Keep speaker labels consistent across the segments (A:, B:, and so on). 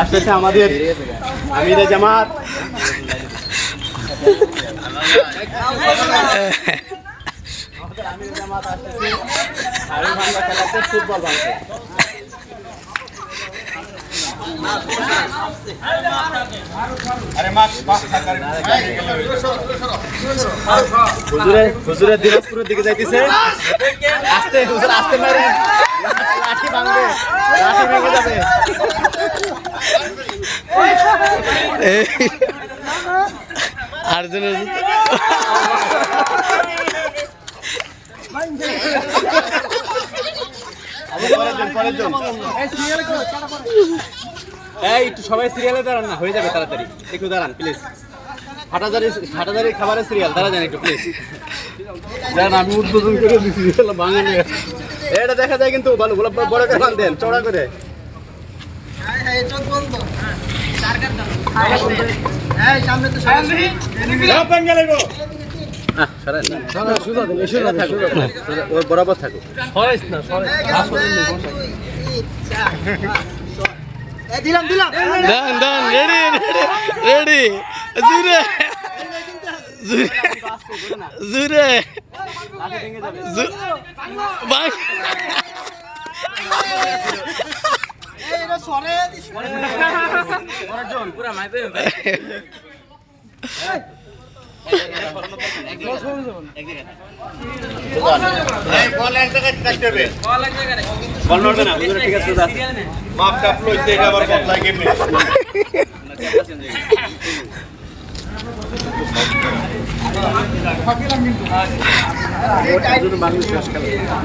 A: আসতেছে আমাদের আমিরে জামাত। আমাদের আমিরে জামাত আসতেছে হাড়ি ভাঙ্গা খেলাতে ফুটবল ভাঙতে হুজুরে হুজুরে দিনাজপুরের দিকে যাইতেছে। আস্তে, হুজুর, আস্তে মেরে লাঠি ভাঙবে লাঠি ভেঙে যাবে।
B: আর্জুনের
A: পরের জন, পরের জন। এই একটু সবাই সিরিয়ালে দাঁড়ান না হয়ে যাবে তাড়াতাড়ি। একটু দাঁড়ান প্লিজ হাটাজারি হাটাজারি খাবারের সিরিয়াল দাঁড়া যান একটু প্লিজ যান আমি উদ্বোধন করে দিচ্ছি বাঙালি এটা দেখা যায় কিন্তু ভালো বড় বড় করে বান দেন চড়া করে বরাবর থাকুক
C: দিলাম দিলাম
B: ডান ডান রেডি রেডি জুরে জুরে জুরে জু- বাং
A: বল নড়বে না হুজুরের ঠিক আছে সোজা আছে।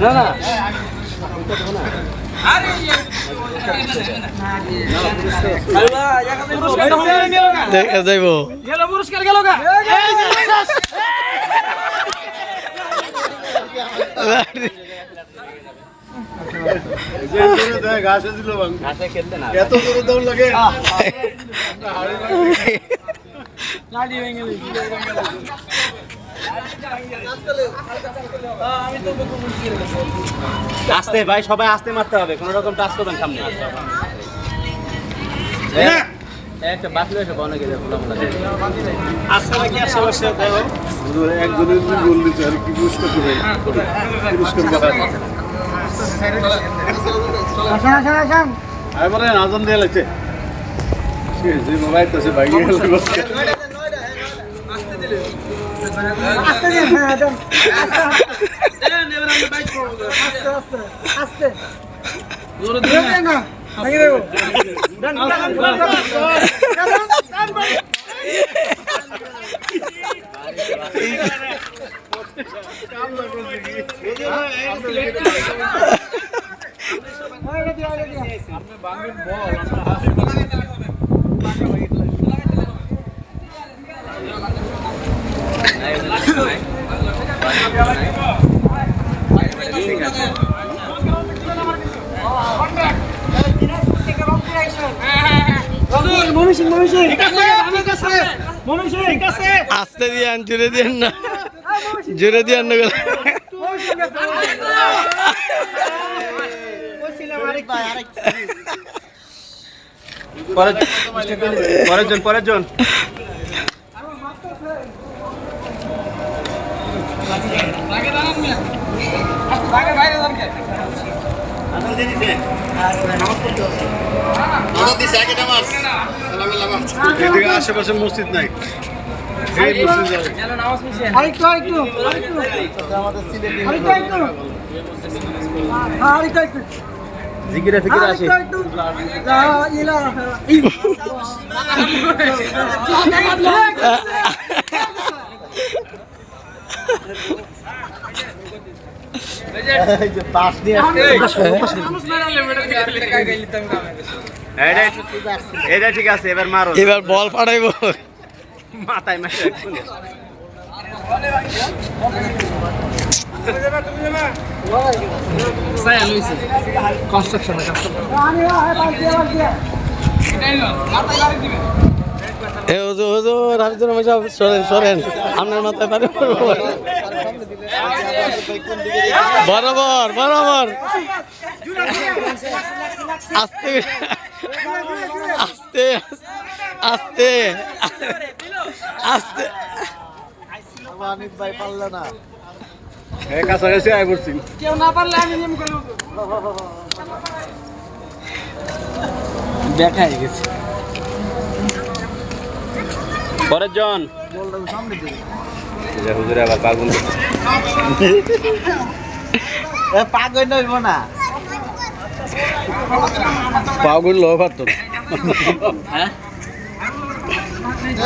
A: না না।
B: দেখা যাইব
A: ঘাসে খেলতে না
C: এত দূরে দৌড় লাগে
A: আস্তে ভাই সবাই আস্তে মারতে হবে। কোনো রকম টাচ করবেন সামনে। একটা বাতলে এসে বনে গেলে ফুলা ফুলা আচ্ছা নাকি আশেপাশে দেখো
C: একজনের যদি গোল দিতে আর কি পুরস্কার দেবে পুরস্কার পাবে এবারে আজান দিয়ে লাগছে যে মোবাইল আছে ভাই
B: আস্তে দিয়ান জুড়ে দিয়ান না। জুড়ে দিয়ান না
A: পরের জন পরের জন।
C: আশেপাশে মসজিদ নাই। এই
D: আরেকটু আরেকটু আরেকটু। আরেকটু আরেকটু। আরেকটু আরেকটু।
A: জিকিরে ফিকিরে আসি
D: আরেকটু আরেকটু লা ইলাহা
A: পাশ দিয়ে এটা ঠিক আছে এবার মারো।
B: এবার বল ফাটাইব
A: মাথায় মাথায়
B: সরেন আপনার মাথায় পারে বরাবর বরাবর। আস্তে আস্তে আস্তে আস্তে।
A: কাছাকাছি আয় পড়ছি
D: কেউ না পারলে আমি নিয়ম
A: গেছে পরের জন হুজুরে আবার পাগুন
D: পাগল নইব না
A: পাগুন লোক তো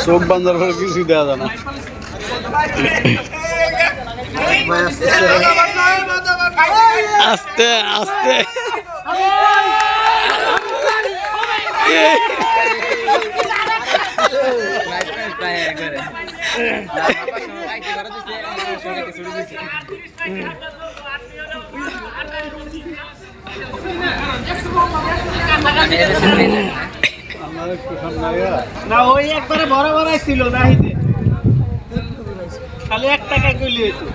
A: চোখ বান্ধার পরে কিছু দেওয়া যায় না
B: আস্তে আস্তে
D: না ওই একবারে বড় বড় ছিল নাহিতে খালি এক টাকা কইলি হইতো।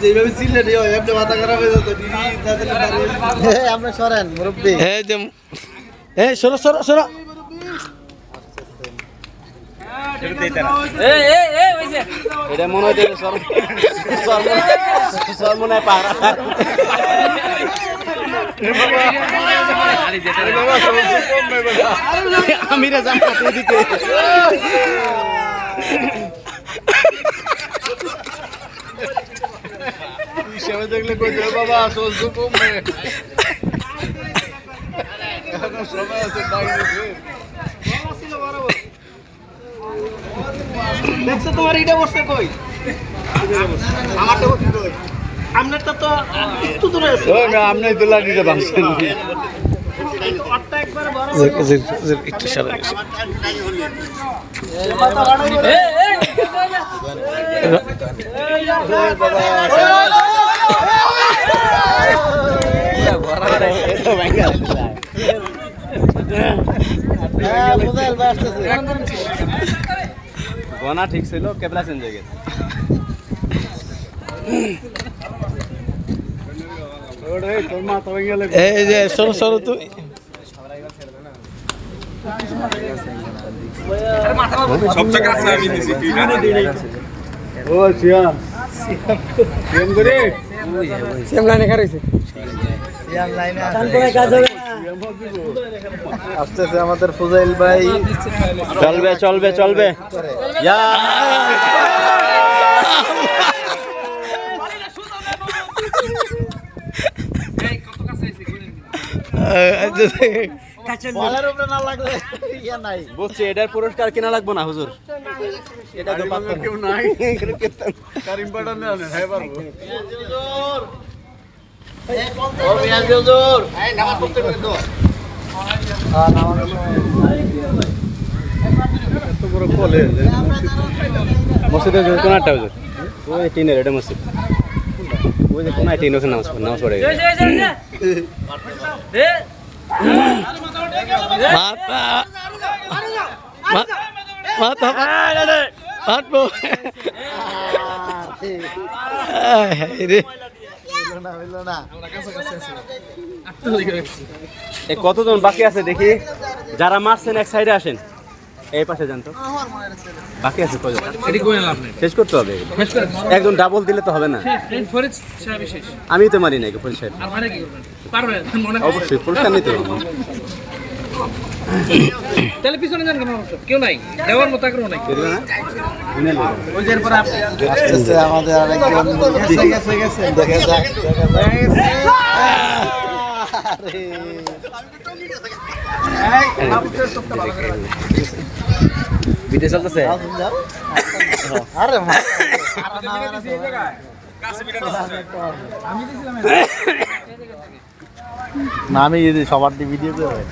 C: যেভাবে হয় এমনি মাথা খারাপ হয়ে যেত
D: আমরা সরেন মুরব্বী।
B: এই যে এই সরো সরো সরো।
A: এটা মনে হয় সর সর মনে আমি
C: হিসাবে দেখলে কই বাবা সহ্য কমবে। এখনও সময় আছে
D: দেখছ তোমার এটা বসছে কই আমারটা কই আপনারটা তো একটু দূরে আছে
A: আপনি তো লাগিয়ে ভাবছেন
B: একটু সরো
A: গনা ঠিক ছিল কেবলা চেঞ্জ হয়ে গেছে।
B: এই যে সরো সরো
A: ও সিয়াম সিয়াম করে
D: সেম লাইনে খারাইছে
C: আসতেছে আমাদের ফুজাইল ভাই।
A: চলবে চলবে চলবে। ইয়া! বুঝছি এটার পুরস্কার কেনা লাগবো না হুজুর? এটা তো
C: কেউ নাই। কারিম পাঠান না হ্যাঁ পারব ও মিয়াজ হুজুর
A: ওই টিনের এটা মসজিদ ওই যে কোনায় টিন ওখানে নামাজ নামাজ পড়ে গেছে
B: মাথা মা- মাথা রে
C: না হইল না।
A: এই কতজন বাকি আছে দেখি? যারা মারছেন এক সাইডে আসেন। এই পাশে যান তো। বাকি আছে কজন? শেষ করতে হবে। একজন ডাবল দিলে তো হবে না। আমি তো মারি নাই সাহেব। অবশ্যই পরিষ্কার নিতে হবে।
D: তাহলে পিছনে যান কেন কেউ নাই দেওয়ার মতো আগ্রহ নাই
C: আমাদের আরেকজন গেছে গেছে গেছে দেখা যাক
A: ভিডিও চলতেছে
C: আরে মা না আমি যদি সবার দিয়ে ভিডিও করে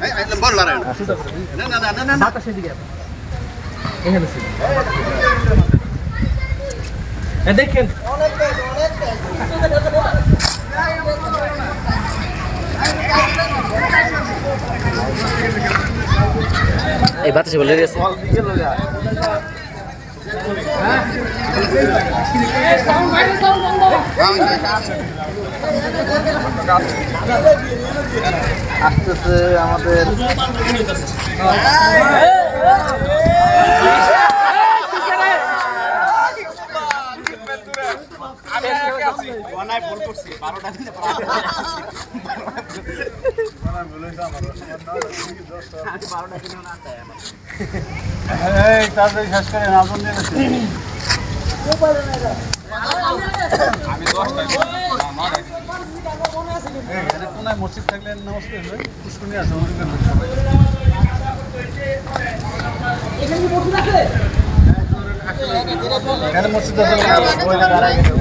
D: দেখেন।
B: এই বাতাসে বলে দিয়েছে।
C: বল দিকে লোক
E: আসতেছে আমাদের
C: এই তাড়াতাড়ি শেষ আগুন কোনায় মসজিদ থাকলে পড়বে পুষ্করণী আছে সবাই। এখানে মসজিদ আছে? ওই যে দাঁড়ায় গেছে,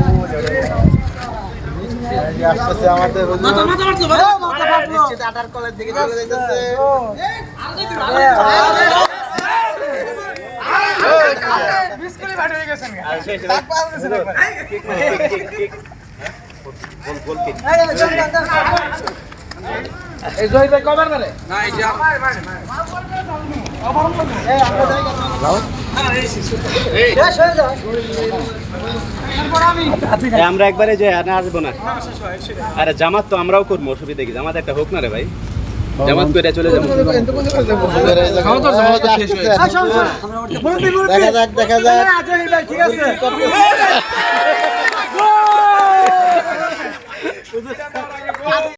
C: এই,
A: আমরা একবারে যে আসব না। আরে জামাত তো আমরাও করব, অসুবিধা কি? জামাত একটা হোক না রে ভাই। জামাত করে চলে যাব।
E: দেখা যাক দেখা যাক।